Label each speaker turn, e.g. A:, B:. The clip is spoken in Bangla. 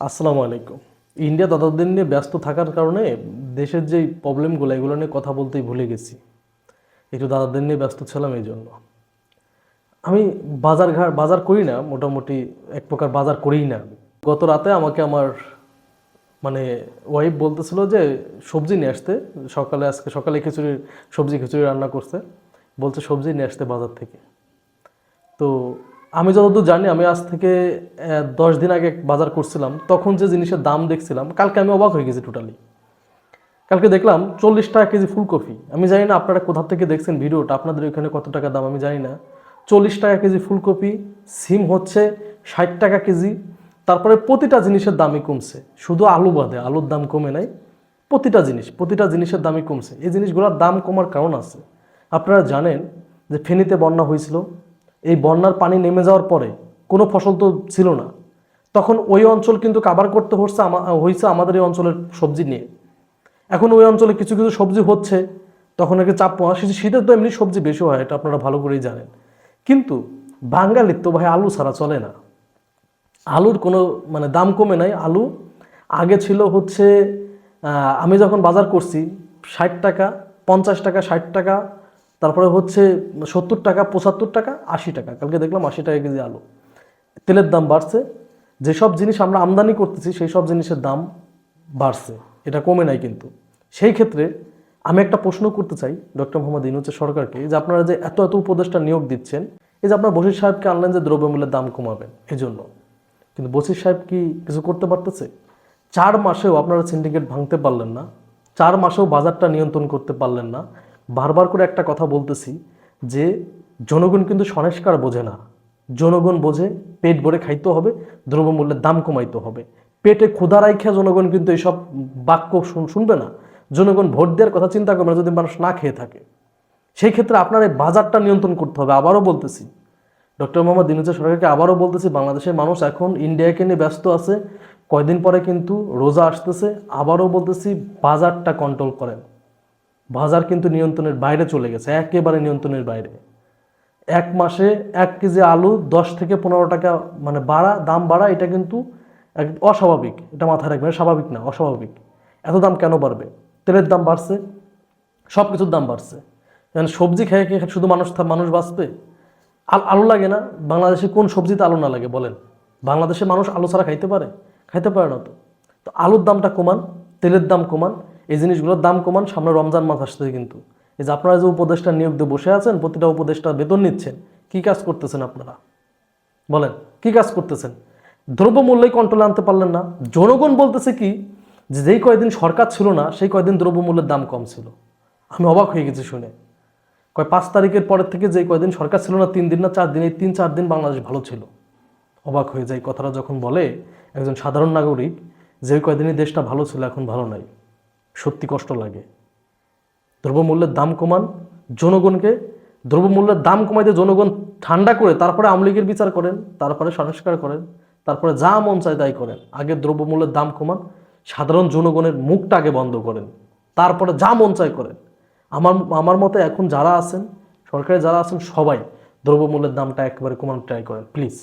A: আসসালামু আলাইকুম। ইন্ডিয়া ততদিন নিয়ে ব্যস্ত থাকার কারণে দেশের যেই প্রবলেমগুলো, এগুলো নিয়ে কথা বলতেই ভুলে গেছি। একটু দাদাদের নিয়ে ব্যস্ত ছিলাম এই জন্য। আমি বাজার ঘাট বাজার করি না, মোটামুটি এক প্রকার বাজার করিই না। গত রাতে আমাকে আমার মানে ওয়াইফ বলতেছিল যে, সবজি নিয়ে আসতে। সকালে, আজকে সকালে খিচুড়ি সবজি খিচুড়ি রান্না করছে। বলছে সবজি নিয়ে আসতে বাজার থেকে। তো আমি যতদূর জানি, আমি আজ থেকে দশ দিন আগে বাজার করছিলাম, তখন যে জিনিসের দাম দেখছিলাম, কালকে আমি অবাক হয়ে গেছি টোটালি কালকে দেখলাম, চল্লিশ টাকা কেজি ফুলকপি। আমি জানি না আপনারা কোথা থেকে দেখছেন ভিডিওটা, আপনাদের ওইখানে কত টাকা দাম, আমি জানি না। চল্লিশ টাকা কেজি ফুলকপি, সিম হচ্ছে ষাট টাকা কেজি, তারপরে প্রতিটা জিনিসের দামই কমছে। শুধু আলু বাদে, আলুর দাম কমে নাই, প্রতিটা জিনিস, প্রতিটা জিনিসের দামই কমছে। এই জিনিসগুলোর দাম কমার কারণ আছে। আপনারা জানেন যে ফেনীতে বন্যা হয়েছিল এই বন্যার পানি নেমে যাওয়ার পরে কোনো ফসল তো ছিল না। তখন ওই অঞ্চল কিন্তু কাবার করতে হচ্ছে হয়েছে আমাদের এই অঞ্চলের সবজি নিয়ে। এখন ওই অঞ্চলে কিছু কিছু সবজি হচ্ছে, তখন একে চাপ পাওয়া শীত, শীতে তো এমনি সবজি বেশি হয়, এটা আপনারা ভালো করেই জানেন। কিন্তু বাঙালির তো ভাই আলু ছাড়া চলে না। আলুর কোনো মানে দাম কমে নাই। আলু আগে ছিল হচ্ছে আমি যখন বাজার করছি, ষাট টাকা, পঞ্চাশ টাকা, ষাট টাকা তারপরে হচ্ছে সত্তর টাকা, পঁচাত্তর টাকা, আশি টাকা। কালকে দেখলাম আশি টাকা কেজি আলু। তেলের দাম বাড়ছে। যেসব জিনিস আমরা আমদানি করতেছি সেই সব জিনিসের দাম বাড়ছে। এটা কমে নাই কিন্তু। সেই ক্ষেত্রে আমি একটা প্রশ্ন করতে চাই ডক্টর মোহাম্মদ ইনুচের সরকারকে, যে আপনারা যে এত এত উপদেষ্টা নিয়োগ দিচ্ছেন, এই যে আপনার বসির সাহেবকে আনলেন যে দ্রব্যমূল্যের দাম কমাবেন, এজন্য। কিন্তু বসির সাহেব কি কিছু করতে পারতেছে? চার মাসেও আপনারা সিন্ডিকেট ভাঙতে পারলেন না। চার মাসেও বাজারটা নিয়ন্ত্রণ করতে পারলেন না। বারবার করে একটা কথা বলতেছি যে জনগণ কিন্তু সংস্কার বোঝে না। জনগণ বোঝে পেট ভরে খাইতে হবে, দ্রব্যমূল্যের দাম কমাইতে হবে। পেটে ক্ষুধা রাইখা জনগণ কিন্তু এইসব বাক্য শুনবে না। জনগণ ভোট দেওয়ার কথা চিন্তা করবে না যদি মানুষ না খেয়ে থাকে। সেই ক্ষেত্রে আপনার এই বাজারটা নিয়ন্ত্রণ করতে হবে। আবারও বলতেছি, ডক্টর মোহাম্মদ দিনুজা সরকারকে আবারও বলতেছি, বাংলাদেশের মানুষ এখন ইন্ডিয়াকে নিয়ে ব্যস্ত আছে। কয়দিন পরে কিন্তু রোজা আসতেছে। আবারও বলতেছি, বাজারটা কন্ট্রোল করেন। বাজার কিন্তু নিয়ন্ত্রণের বাইরে চলে গেছে, একেবারে নিয়ন্ত্রণের বাইরে। এক মাসে এক কেজি আলু দশ থেকে পনেরো টাকা মানে বাড়া, দাম বাড়া, এটা কিন্তু এক অস্বাভাবিক, এটা মাথায় রাখবেন এটা স্বাভাবিক না, অস্বাভাবিক। এত দাম কেন বাড়বে? তেলের দাম বাড়ছে সব কিছুর দাম বাড়ছে। এখন সবজি খেয়ে খেয়ে শুধু মানুষ মানুষ বাঁচবে? আল আলু লাগে না? বাংলাদেশে কোন সবজিতে আলু না লাগে, বলেন? বাংলাদেশে মানুষ আলু ছাড়া খাইতে পারে? খাইতে পারে না তো। তো আলুর দামটা কমান, তেলের দাম কমান এই জিনিসগুলোর দাম কমান, সামনে রমজান মাস আসছে কিন্তু। এই যে আপনারা যে উপদেষ্টা নিয়োগ দিয়ে বসে আছেন, প্রতিটা উপদেষ্টা বেতন নিচ্ছেন, কি কাজ করতেছেন আপনারা? বলেন, কি কাজ করতেছেন? দ্রব্যমূল্যই কন্ট্রোলে আনতে পারলেন না। জনগণ বলতেছে কি, যে যেই কয়দিন সরকার ছিল না, সেই কয়দিন দ্রব্যমূল্যের দাম কম ছিল। আমি অবাক হয়ে গেছি শুনে। কয়, পাঁচ তারিখের পরের থেকে যেই কয়দিন সরকার ছিল না, তিন দিন না, চার দিন, এই তিন, চার দিন বাংলাদেশ ভালো ছিল। অবাক হয়ে যায় কথাটা যখন বলে, একজন সাধারণ নাগরিক, যে কয়দিনই দেশটা ভালো ছিল, এখন ভালো নাই। সত্যি কষ্ট লাগে। দ্রব্যমূল্যের দাম কমান, জনগণকে দ্রব্যমূল্যের দাম কমাইতে জনগণ ঠান্ডা করে, তারপরে আওয়ামী লীগের বিচার করেন, তারপরে সংস্কার করেন, তারপরে যা মন চায় তাই করেন। আগে দ্রব্যমূল্যের দাম কমান, সাধারণ জনগণের মুখটা আগে বন্ধ করেন, তারপরে যা মন চায় করেন। আমার আমার মতে এখন যারা আছেন, সরকারে যারা আছেন, সবাই দ্রব্যমূল্যের দামটা একেবারে কমানো ট্রাই করেন, প্লিজ।